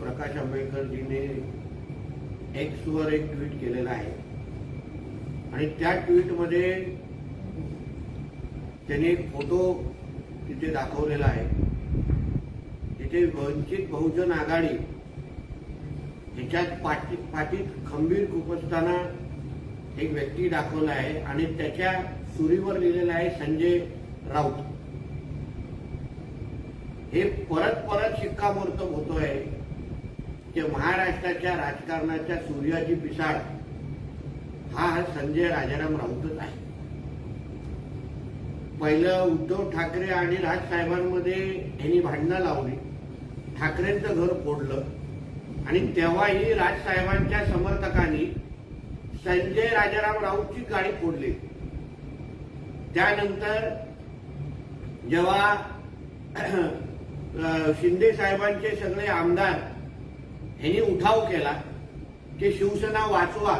प्रकाश आंबेडकरजीने Xavier एक tweet केलेलं आहे. आणि त्या ट्विटमध्ये त्यांनी एक फोटो तिथे दाखवलेला आहे. तिथे वंचित बहुजन आघाडी ह्याच्यात पाठी पाठीत खंबीर खुपसताना एक व्यक्ती दाखवला आहे आणि त्याच्या सुरीवर लिहिलेला आहे संजय राऊत. हे परत परत शिक्कामोर्तब होतोय. की महाराष्ट्राच्या राजकारणाच्या सूर्याची पिसाळ हा संजय राजाराम राऊतच आहे. पहिलं उद्धव ठाकरे आणि राज साहेबांमध्ये यांनी भांडणं लावली. ठाकरेंचं घर फोडलं. आणि तेव्हाही राज साहेबांच्या समर्थकांनी संजय राजाराम राऊतची गाडी फोडली. त्यानंतर जेव्हा शिंदे साहेबांचे सगळे आमदार ह्यांनी उठाव केला की शिवसेना वाचवा.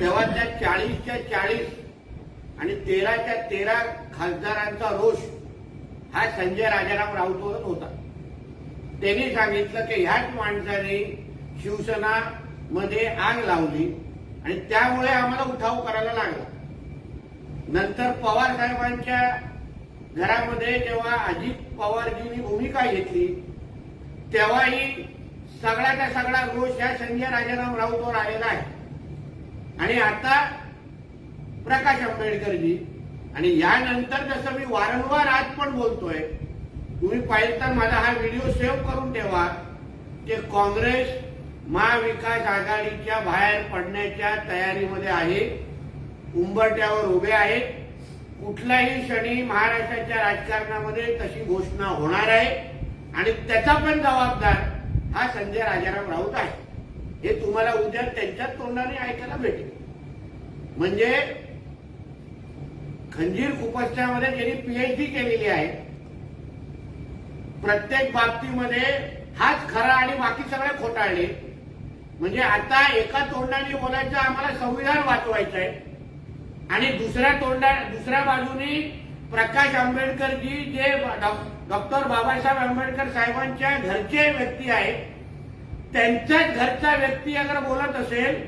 तेव्हा त्या चाळीसच्या चाळीस आणि तेराच्या तेरा खासदारांचा रोष हा संजय राजाराम राऊतवरच होता. त्यांनी सांगितलं की ह्याच माणसाने शिवसेना मध्ये आग लावली आणि त्यामुळे आम्हाला उठाव करायला लागला. नंतर पवार साहेबांच्या घरामध्ये जेव्हा अजित पवारजींनी भूमिका घेतली तेव्हाही सगळ्याचा सगळा घोष ह्या संजय राजाराम राऊतवर आलेला आहे. आणि आता प्रकाश आंबेडकरजी आणि यानंतर जसं मी वारंवार आज पण बोलतोय तुम्ही पाहिजे तर माझा हा व्हिडिओ सेव्ह करून ठेवा ते काँग्रेस महाविकास आघाडीच्या बाहेर पडण्याच्या तयारीमध्ये आहे उंबरट्यावर उभे आहेत कुठल्याही क्षणी महाराष्ट्राच्या राजकारणामध्ये तशी घोषणा होणार आहे आणि त्याचा पण जबाबदार हा संजय राजाराम राऊत आहे. हे तुम्हाला उद्या त्यांच्याच तोंडाने ऐकायला भेटेल. म्हणजे खंजीर खुपसच्यामध्ये ज्यांनी पीएचडी केलेली आहे प्रत्येक बाबतीमध्ये हाच खरा आणि बाकी सगळे खोटाळले म्हणजे आता एका तोंडाने बोलायचं आम्हाला संविधान वाचवायचं आहे आणि दुसऱ्या तोंडा दुसऱ्या बाजूनी प्रकाश आंबेडकरजी जे डॉक्टर बाबासाहेब आंबेडकर साहेबांच्या घरचे व्यक्ती आहेत त्यांच्याच घरचा व्यक्ती अगर बोलत असेल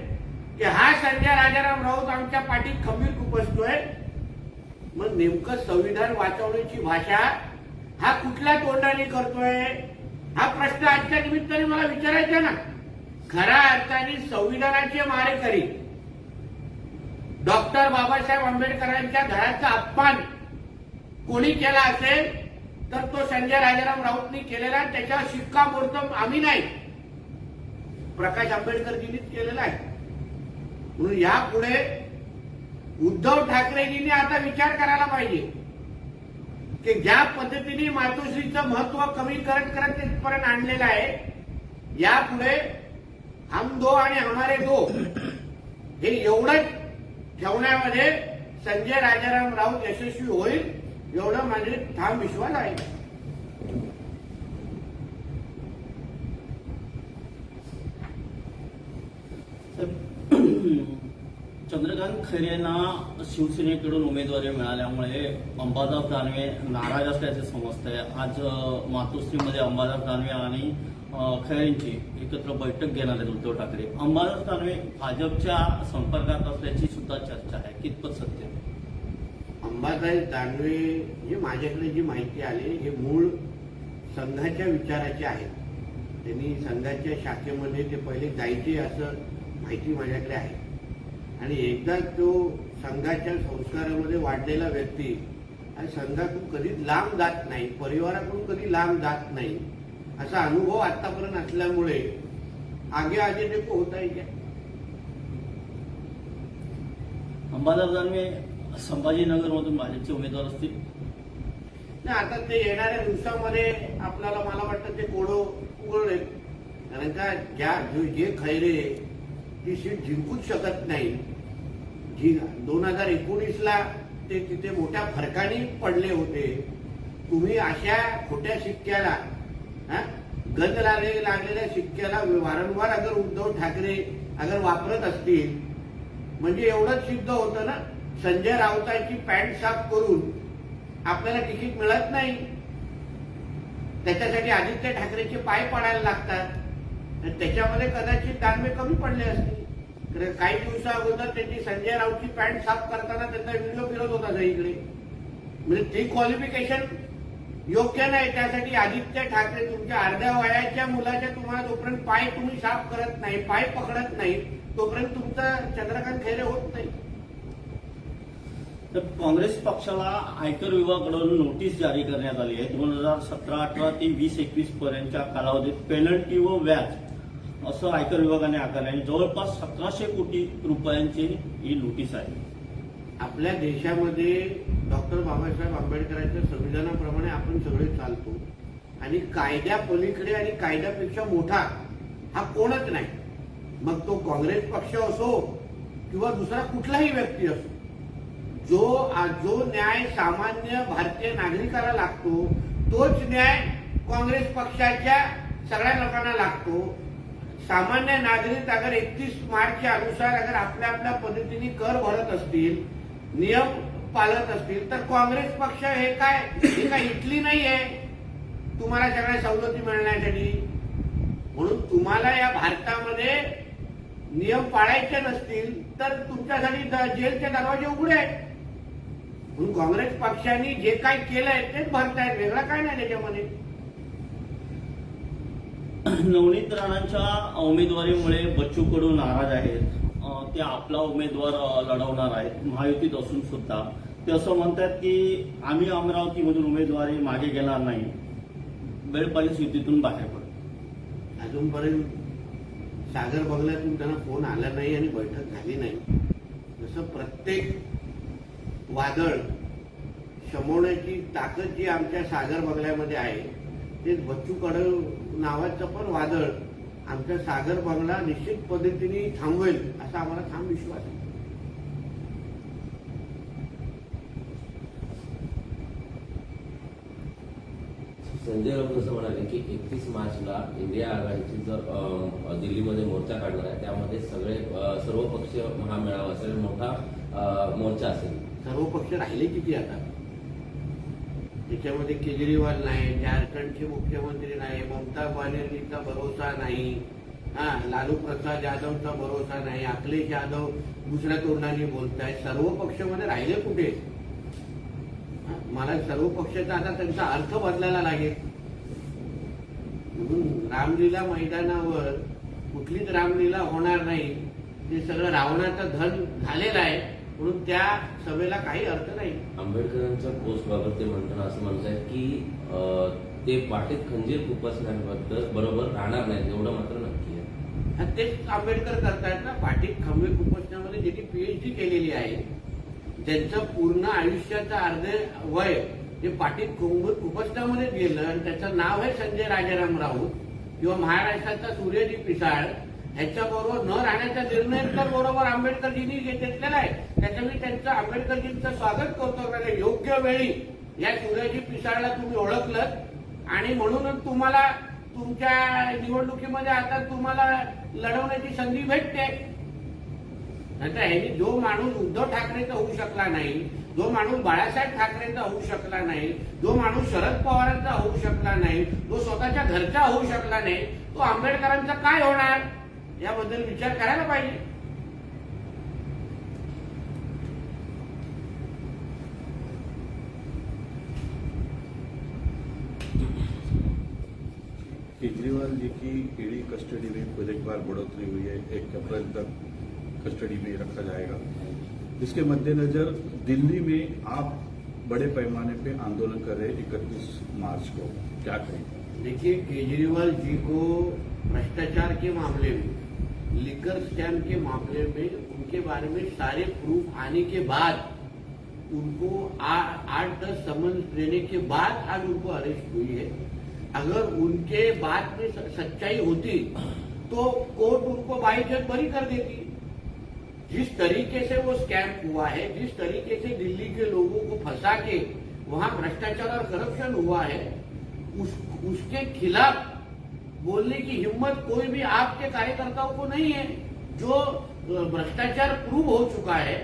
की हा संजय राजाराम राऊत आमच्या पाठीत खंबीर खुपसतोय मग नेमकं संविधान वाचवण्याची भाषा हा कुठल्या तोंडाने करतोय? हा प्रश्न आजच्या निमित्ताने मला विचारायचा ना. खऱ्या अर्थाने संविधानाचे मारेकरी डॉक्टर बाबासाहेब आंबेडकरांच्या घराचा अपमान कोणी केला असेल तर तो संजय राजाराम राऊतनी केलेला त्याच्यावर शिक्कामोर्तब आम्ही नाही. प्रकाश आंबेडकरजींनीच केलेला आहे. म्हणून यापुढे उद्धव ठाकरेजींनी आता विचार करायला पाहिजे. की ज्या पद्धतीने मातोश्रीचं महत्त्व कमी करत करत तिथपर्यंत आणलेलं आहे यापुढे हम दो आणि हमारे दो हे एवढंच ठेवण्यामध्ये संजय राजाराम राऊत यशस्वी होईल. एवढा माझे ठाम विश्वास आहे. चंद्रकांत खैरेंना शिवसेनेकडून उमेदवारी मिळाल्यामुळे अंबादास दानवे नाराज असल्याचे समजतंय. आज मातोश्रीमध्ये अंबादास दानवे आणि खैरेंची एकत्र बैठक घेणार आहेत उद्धव ठाकरे. अंबादास दानवे भाजपच्या संपर्कात असल्याची सुद्धा चर्चा आहे. कितपत सत्य अंबादाई दानवे हे माझ्याकडे जी माहिती आली हे मूळ संघाच्या विचाराचे आहेत त्यांनी संघाच्या शाखेमध्ये ते पहिले जायचे असं माहिती माझ्याकडे आहे. आणि एकदा तो संघाच्या संस्कारामध्ये वाढलेला व्यक्ती आणि संघातून कधी लांब जात नाही परिवाराकडून कधी लांब जात नाही असा अनुभव आतापर्यंत असल्यामुळे आगे आगे देखो होता येत्या अंबादास दानवे संभाजीनगरमधून भाजपचे उमेदवार असतील? नाही आता ते येणाऱ्या दिवसामध्ये आपल्याला मला वाटतं ते कोडो उघडेल कारण का ज्या जे खैरे ती सीट जिंकूच शकत नाही. जी दोन हजार एकोणीसला ते तिथे मोठ्या फरकाने पडले होते. तुम्ही अशा खोट्या शिक्क्याला हा, गंज लागले लागलेल्या शिक्क्याला वारंवार अगर उद्धव ठाकरे अगर वापरत असतील म्हणजे एवढंच सिद्ध होतं ना? संजय राऊतांची पॅन्ट साफ करून आपल्याला तिकीट मिळत नाही. त्याच्यासाठी आदित्य ठाकरेचे पाय पडायला लागतात. त्याच्यामध्ये कदाचित दानवे कमी पडले असतील. तर काही दिवसा अगोदर त्यांची संजय राऊतची पॅन्ट साफ करताना त्यांचा व्हिडिओ फिरत होता सगळीकडे. म्हणजे ती क्वालिफिकेशन योग्य नाही. त्यासाठी आदित्य ठाकरे तुमच्या अर्ध्या वयाच्या मुलाच्या तुम्हाला जोपर्यंत पाय तुम्ही साफ करत नाही पाय पकडत नाही तोपर्यंत तुमचा चंद्रकांत खैरे होत नाही. तर काँग्रेस पक्षाला आयकर विभागाकडून नोटीस जारी करण्यात आली आहे. दोन हजार सतरा अठरा ते वीस एकवीस पर्यंतच्या कालावधीत पेनल्टी व व्याज असं आयकर विभागाने आकारले आहे. आणि जवळपास सतराशे कोटी रुपयांची ही नोटीस आहे. आपल्या देशामध्ये डॉक्टर बाबासाहेब आंबेडकरांच्या संविधानाप्रमाणे आपण सगळे चालतो. आणि कायद्या पलीकडे आणि कायद्यापेक्षा मोठा हा कोणच नाही. मग तो काँग्रेस पक्ष असो किंवा दुसरा कुठलाही व्यक्ती असो जो जो न्याय सामान्य भारतीय नागरिकाला लागतो तोच न्याय काँग्रेस पक्षाच्या सगळ्या लोकांना लागतो. सामान्य नागरिक अगर एकतीस मार्चच्या अनुसार अगर आपल्या आपल्या पद्धतीने कर भरत असतील नियम पाळत असतील तर काँग्रेस पक्ष हे काय हे काय इथली नाही आहे तुम्हाला सगळ्या सवलती मिळण्यासाठी. म्हणून तुम्हाला या भारतामध्ये नियम पाळायचे नसतील तर तुमच्यासाठी द- जेलचे दरवाजे उघडे आहेत. म्हणून काँग्रेस पक्षाने जे काय केलंय तेच भरतायत वेगळं काय नाही त्याच्यामध्ये? नवनीत राणांच्या उमेदवारीमुळे बच्चू कडू नाराज आहेत. ते आपला उमेदवार लढवणार आहेत. महायुतीत असून सुद्धा. ते असं म्हणतात की आम्ही अमरावतीमधून उमेदवारी मागे घेणार नाही. बेळपालीस युतीतून बाहेर पडू. अजूनपर्यंत सागर बंगल्यातून त्यांना फोन आला नाही आणि बैठक झाली नाही. जसं प्रत्येक वादळ शमवण्याची ताकद जी आमच्या सागर बंगल्यामध्ये आहे ते बच्चू कडव नावाचं पण वादळ आमच्या सागर बंगला निश्चित पद्धतीने थांबवेल असा आम्हाला ठाम विश्वास आहे. संजय राऊत असं म्हणाले की एकतीस मार्चला इंडिया आघाडीची जर दिल्लीमध्ये मोर्चा काढणार आहे त्यामध्ये सगळे सर्व पक्ष महामेळावा असेल मोठा मोर्चा असेल. सर्व पक्ष राहिले किती आता? त्याच्यामध्ये केजरीवाल नाही झारखंडचे मुख्यमंत्री नाही ममता बॅनर्जीचा भरोसा नाही हा लालू प्रसाद यादवचा भरोसा नाही अखिलेश यादव दुसऱ्या तोंडाने बोलतायत सर्व पक्षामध्ये राहिले कुठे? मला सर्व पक्षाचा आता त्यांचा अर्थ बदलायला लागेल. म्हणून रामलीला मैदानावर कुठलीच रामलीला होणार नाही. ते सगळं रावणाचं धन झालेलं आहे. म्हणून त्या सभेला काही अर्थ नाही. आंबेडकरांच्या पोस्ट बाबत ते म्हणताना असं म्हणतायत की ते पाठीत खंजीर खुपसण्याबद्दल बरोबर राहणार नाही एवढं मात्र नक्की आहे. तेच आंबेडकर करतायत ना पाटीत खंबे खुपसण्यामध्ये ज्यांनी पीएचडी केलेली आहे त्यांचं पूर्ण आयुष्याचं अर्धे वय जे पाटीत खंबे खुपसण्यामध्ये गेलं आणि त्याचं नाव आहे संजय राजाराम राऊत किंवा महाराष्ट्राचा सूर्यजी पिसाळ ह्याच्याबरोबर न राहण्याचा निर्णय तर बरोबर आंबेडकरजींनी घेतलेला आहे. त्याच्यामुळे त्यांचं आंबेडकरजींचं स्वागत करतो कारण योग्य वेळी या शिवराजी पिसाळला तुम्ही ओळखलं आणि म्हणूनच तुम्हाला तुमच्या निवडणुकीमध्ये आता तुम्हाला लढवण्याची संधी भेटते. नंतर ह्यांनी जो माणूस उद्धव ठाकरेचा होऊ शकला नाही जो माणूस बाळासाहेब ठाकरेचा होऊ शकला नाही जो माणूस शरद पवारांचा होऊ शकला नाही जो स्वतःच्या घरचा होऊ शकला नाही तो आंबेडकरांचा काय होणार? याबद्दल विचार करायला पाहिजे केजरीवाल जी की ईडी कस्टडी में फिर एक बार बढ़ोतरी हुई है एक अप्रैल तक कस्टडी में रखा जाएगा। इसके मद्देनजर दिल्ली में आप बड़े पैमाने पे आंदोलन कर रहे इकतीस मार्च को। क्या कहेंगे देखिए केजरीवाल जी को भ्रष्टाचार के मामले में लिकर स्कैम के मामले में उनके बारे में सारे प्रूफ आने के बाद उनको आठ दस समन्स देने के बाद आज उनको अरेस्ट हुई है। अगर उनके बात में सच्चाई होती तो कोर्ट उनको बाईजत बरी कर देती। जिस तरीके से वो स्कैम हुआ है जिस तरीके से दिल्ली के लोगों को फंसा के वहाँ भ्रष्टाचार और करप्शन हुआ है उस, उसके खिलाफ बोलने की हिम्मत कोई भी आपके कार्यकर्ताओं को नहीं है। जो भ्रष्टाचार प्रूव हो चुका है,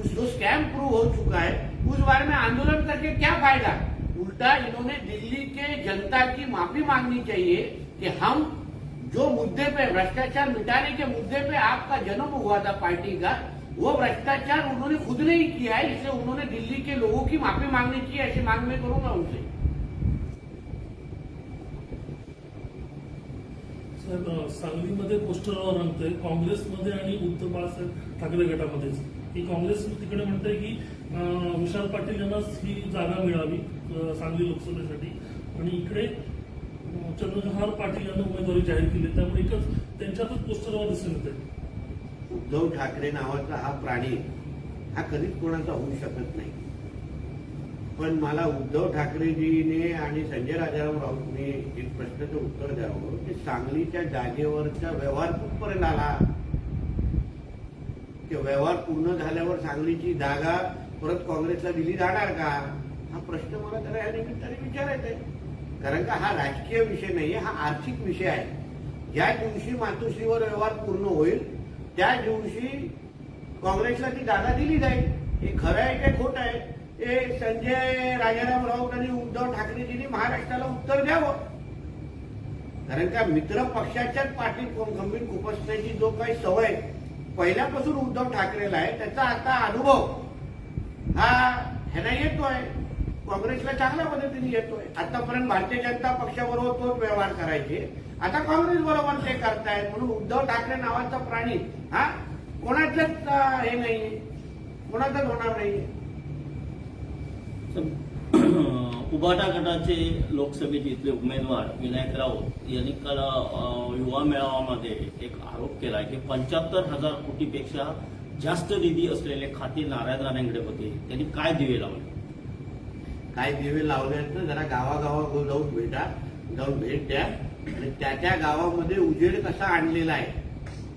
उस, जो स्कैम प्रूव हो चुका है, उस बारे में आंदोलन करके क्या फ़ायदा? उल्टा इन्होंने दिल्ली के जनता की माफ़ी मांगनी चाहिए कि हम जो मुद्दे पे, भ्रष्टाचार मिटाने के मुद्दे पे आपका जन्म हुआ था पार्टी का, वो भ्रष्टाचार उन्होंने खुद नहीं किया है, इसलिए उन्होंने दिल्ली के लोगों की माफ़ी मांगनी चाहिए, ऐसी मांग मैं करूँगा उनसे। सांगलीमध्ये पोस्टरवर आणतंय. काँग्रेसमध्ये आणि उद्धव बाळासाहेब ठाकरे गटामध्येच. की काँग्रेस तिकडे म्हणते की विशाल पाटील यांनाच ही जागा मिळावी सांगली लोकसभेसाठी. आणि इकडे चंद्रहार पाटील यांना उमेदवारी जाहीर केली. त्यामुळे एकच त्यांच्यातच पोस्टरवर दिसून येते उद्धव ठाकरे नावाचा हा प्राणी हा कधीच कोणाचा होऊ शकत नाही. पण मला उद्धव ठाकरेजीने आणि संजय राजाराम राऊतने एक प्रश्नाचं उत्तर द्यावं की सांगलीच्या जागेवरचा व्यवहार कुठपर्यंत आला? ते व्यवहार पूर्ण झाल्यावर सांगलीची जागा परत काँग्रेसला दिली जाणार का? हा प्रश्न मला तर या निमित्ताने विचारायचा आहे. कारण का हा राजकीय विषय नाही हा आर्थिक विषय आहे. ज्या दिवशी मातोश्रीवर व्यवहार पूर्ण होईल त्या दिवशी काँग्रेसला ती जागा दिली जाईल. हे खरं आहे काय खोटं आहे? हे संजय राजाराम राऊत आणि उद्धव ठाकरेजींनी महाराष्ट्राला उत्तर द्यावं. कारण का मित्र पक्षाच्याच पाठीत कोण? गंभीर खुपसण्याची जो काही सवय पहिल्यापासून उद्धव ठाकरेला आहे त्याचा आता अनुभव हा ह्यांना येतोय. काँग्रेसला चांगल्या पद्धतीने येतोय. आतापर्यंत भारतीय जनता पक्षाबरोबर तोच व्यवहार करायचे. आता काँग्रेस बरोबर ते करतायत. म्हणून उद्धव ठाकरे नावाचा प्राणी हा कोणाच्याच हे नाही कोणाचाच होणार नाहीये. उबाटा गटाचे लोकसभेचे इथले उमेदवार विनायक राऊत यांनी काल युवा मेळाव्यामध्ये एक आरोप केला की पंच्याहत्तर हजार कोटीपेक्षा जास्त निधी असलेले खाते नारायण राणेंकडे होते. त्यांनी काय दिवे लावले? काय दिवे लावल्यात जरा गावागावा जाऊन भेटा जाऊन भेट द्या. आणि त्या त्या गावामध्ये उजेड कसा आणलेला आहे?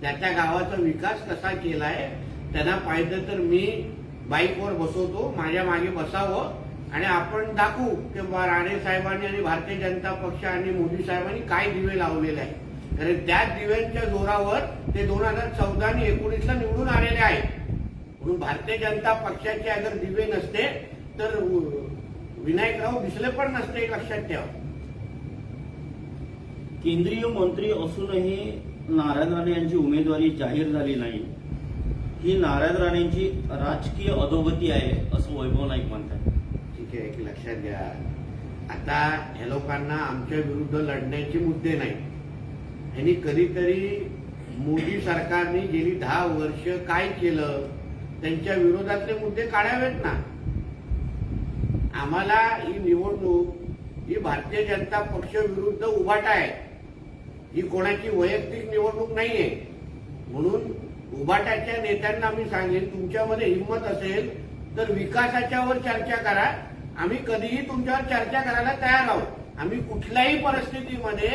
त्या त्या गावाचा विकास कसा केला आहे त्यांना पाहिजे तर मी बाईकवर बसवतो माझ्या मागे बसावं. आणि आपण दाखवू की राणे साहेबांनी आणि भारतीय जनता पक्ष आणि मोदी साहेबांनी काय दिवे लावलेले आहे कारण त्या दिव्यांच्या जोरावर ते दोन हजार चौदा आणि एकोणीसला निवडून आलेले आहेत. म्हणून भारतीय जनता पक्षाचे अगर दिवे नसते तर विनायकराव दिसले पण नसते लक्षात ठेवा. केंद्रीय मंत्री असूनही नारायण राणे यांची उमेदवारी जाहीर झाली नाही. ही नारायण राणेंची राजकीय अधोगती आहे असं वैभव नाईक म्हणतात. आहे लक्षात घ्या. आता ह्या लोकांना आमच्या विरुद्ध लढण्याचे मुद्दे नाही ह्यांनी कधीतरी मोदी सरकारने गेली दहा वर्ष काय केलं त्यांच्या विरोधातले मुद्दे काढावेत ना. आम्हाला ही निवडणूक ही भारतीय जनता पक्ष विरुद्ध उभाटा आहे. ही कोणाची वैयक्तिक निवडणूक नाहीये. म्हणून उभाटाच्या नेत्यांना मी सांगेन तुमच्यामध्ये हिंमत असेल तर विकासाच्यावर चर्चा करा. आम्ही कधीही तुमच्यावर चर्चा करायला तयार आहोत. आम्ही कुठल्याही परिस्थितीमध्ये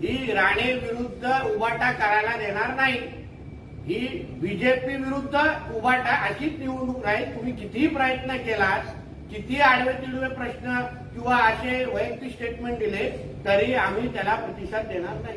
ही राणे विरुद्ध उभाटा करायला देणार नाही. ही बीजेपी विरुद्ध उभाटा अशीच निवडणूक राहील. तुम्ही कितीही प्रयत्न केलात किती आडवे तिडवे प्रश्न किंवा असे वैयक्तिक स्टेटमेंट दिले तरी आम्ही त्याला प्रतिसाद देणार नाही.